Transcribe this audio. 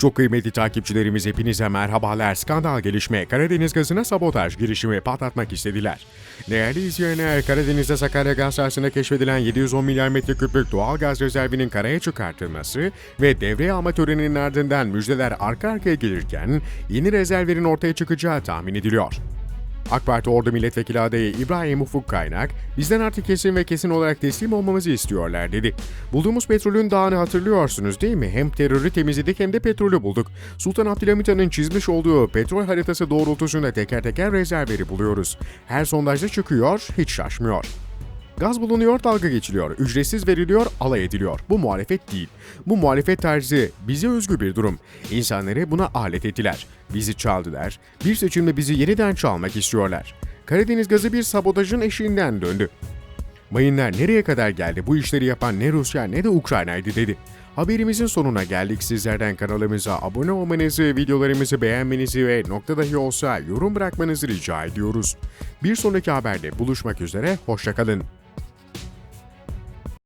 Çok kıymetli takipçilerimiz hepinize merhabalar. Skandal gelişme Karadeniz gazına sabotaj girişimi patlatmak istediler. Değerli izleyenler, Karadeniz'de Sakarya gaz sahasında keşfedilen 710 milyar metreküplük doğal gaz rezervinin karaya çıkartılması ve devreye alma töreninin ardından müjdeler arka arkaya gelirken yeni rezervlerin ortaya çıkacağı tahmin ediliyor. AK Parti Ordu Milletvekili adayı İbrahim Ufuk Kaynak, bizden artık kesin ve kesin olarak teslim olmamızı istiyorlar dedi. Bulduğumuz petrolün dağını hatırlıyorsunuz değil mi? Hem terörü temizledik hem de petrolü bulduk. Sultan Abdülhamit Han'ın çizmiş olduğu petrol haritası doğrultusunda teker teker rezervleri buluyoruz. Her sondajda çıkıyor, hiç şaşmıyor. Gaz bulunuyor, dalga geçiliyor, ücretsiz veriliyor, alay ediliyor. Bu muhalefet değil. Bu muhalefet tarzı bize özgü bir durum. İnsanları buna alet ettiler. Bizi çaldılar. Bir seçimde bizi yeniden çalmak istiyorlar. Karadeniz gazı bir sabotajın eşiğinden döndü. Mayınlar nereye kadar geldi? Bu işleri yapan ne Rusya ne de Ukrayna'ydı dedi. Haberimizin sonuna geldik. Sizlerden kanalımıza abone olmanızı, videolarımızı beğenmenizi ve nokta dahi olsa yorum bırakmanızı rica ediyoruz. Bir sonraki haberde buluşmak üzere, hoşçakalın.